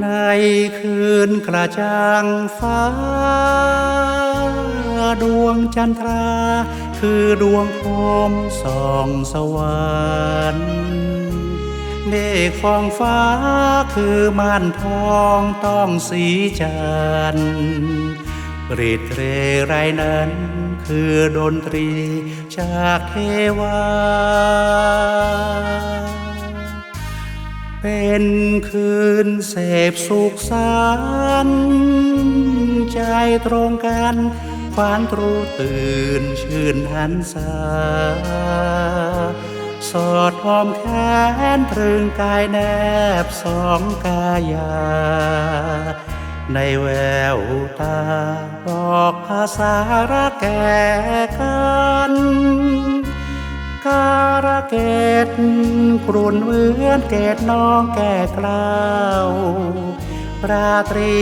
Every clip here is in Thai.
ในคืนกระจ่างฟ้า ดวงจันทรา คือดวงโคมส่องสวรรค์เมฆฟองฟ้าคือม่านทองต้องสีจันทร์รีดเรไรนั้น คือดนตรีจากเทวา เป็นคืนเสพสุขสันใจตรงกันฝันตรูตื่นชื่นหันษาสอดหอมแขนตรึงกายแนบสองกายา ในแววตาบอกภาษารักแก่กัน เกตกรุนเหมือนเกตน้องแก่กล้าวราตรี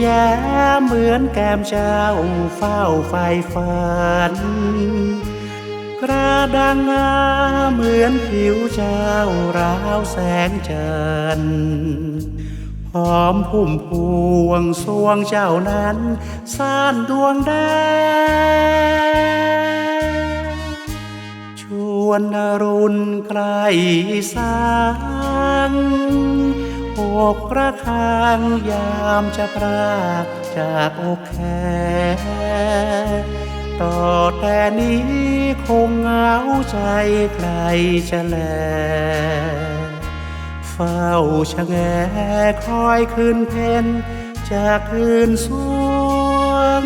แย้มเหมือนแก้มเจ้าเฝ้าไฟฝันกระดังงาเหมือนผิวเจ้าราวแสงจันทร์หอมพุ่มพวงสวงเจ้านั้น ซ่านดวงแดง วนรุณใกล้สางอกระคางยามจะพรากจากอกแค่ต่อแต่นี้คงเหงาใจใครจะแล เฝ้าชะแงคอยคืนเพนจากคืนสวง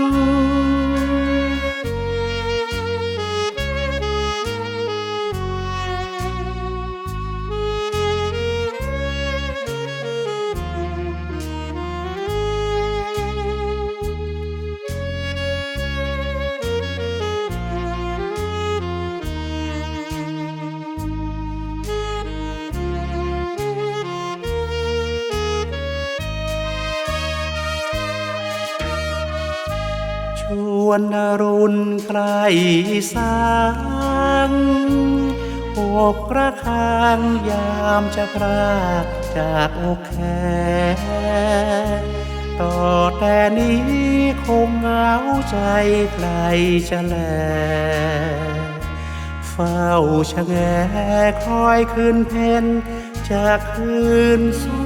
ชวนรุณใกล้สางอกระคางยามจะพรากจากอกแค่ต่อแต่นี้คงเหงาใจใครจะแล เฝ้าชะแงคอยคืนเพนจากคืนสว